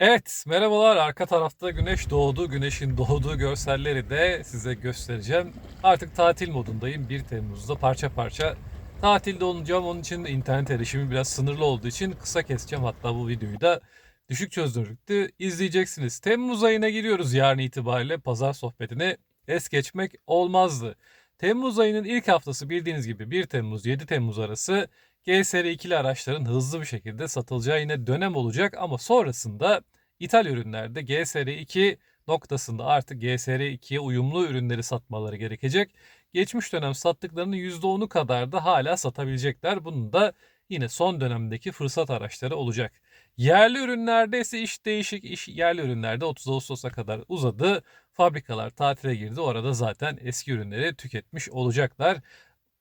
Evet, merhabalar. Arka tarafta güneş doğdu. Güneşin doğduğu görselleri de size göstereceğim. Artık tatil modundayım. 1 Temmuz'da parça parça tatilde olacağım. Onun için internet erişimi biraz sınırlı olduğu için kısa keseceğim. Hatta bu videoyu da düşük çözünürlükte izleyeceksiniz. Temmuz ayına giriyoruz yarın itibariyle. Pazar sohbetine es geçmek olmazdı. Temmuz ayının ilk haftası bildiğiniz gibi 1 Temmuz 7 Temmuz arası GSR ikili araçların hızlı bir şekilde satılacağı yine dönem olacak ama sonrasında ithal ürünlerde GSR 2 noktasında artık GSR 2'ye uyumlu ürünleri satmaları gerekecek. Geçmiş dönem sattıklarının %10'u kadar da hala satabilecekler. Bunun da yine son dönemdeki fırsat araçları olacak. Yerli ürünlerde ise iş değişik. İş yerli ürünlerde 30 Ağustos'a kadar uzadı. Fabrikalar tatile girdi. Orada zaten eski ürünleri tüketmiş olacaklar.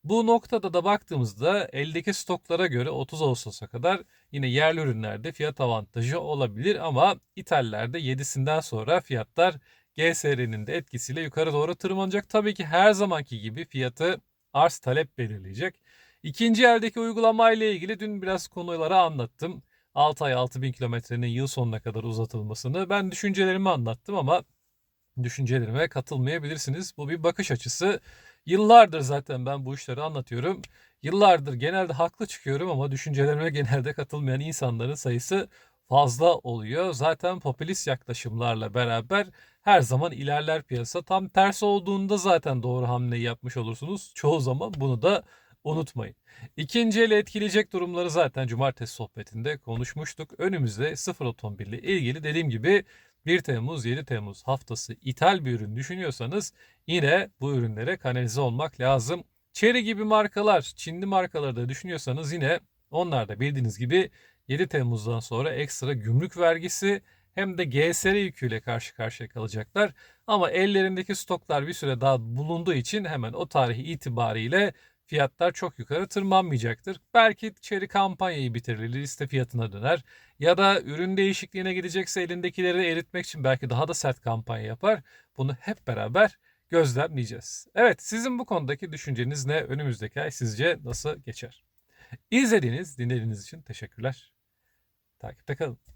Bu noktada da baktığımızda eldeki stoklara göre 30 Ağustos'a kadar yine yerli ürünlerde fiyat avantajı olabilir ama ithallerde 7'sinden sonra fiyatlar GSR'nin de etkisiyle yukarı doğru tırmanacak. Tabii ki her zamanki gibi fiyatı arz talep belirleyecek. İkinci eldeki uygulama ile ilgili dün biraz konuları anlattım. 6 ay 6000 kilometrenin yıl sonuna kadar uzatılmasını ben düşüncelerimi anlattım ama düşüncelerime katılmayabilirsiniz. Bu bir bakış açısı. Yıllardır zaten ben bu işleri anlatıyorum. Yıllardır genelde haklı çıkıyorum ama düşüncelerime genelde katılmayan insanların sayısı fazla oluyor. Zaten popülist yaklaşımlarla beraber her zaman ilerler piyasa. Tam tersi olduğunda zaten doğru hamleyi yapmış olursunuz. Çoğu zaman bunu da unutmayın. İkinci eli etkileyecek durumları zaten cumartesi sohbetinde konuşmuştuk. Önümüzde sıfır otomobille ilgili dediğim gibi 1 Temmuz 7 Temmuz haftası ithal bir ürün düşünüyorsanız yine bu ürünlere kanalize olmak lazım. Cherry gibi markalar, Çinli markaları da düşünüyorsanız yine onlar da bildiğiniz gibi 7 Temmuz'dan sonra ekstra gümrük vergisi hem de GSR yüküyle karşı karşıya kalacaklar. Ama ellerindeki stoklar bir süre daha bulunduğu için hemen o tarih itibariyle fiyatlar çok yukarı tırmanmayacaktır. Belki çeri kampanyayı bitirir, liste fiyatına döner. Ya da ürün değişikliğine gidecekse elindekileri eritmek için belki daha da sert kampanya yapar. Bunu hep beraber gözlemleyeceğiz. Evet sizin bu konudaki düşünceniz ne? Önümüzdeki ay sizce nasıl geçer? İzlediğiniz, dinlediğiniz için teşekkürler. Takipte kalın.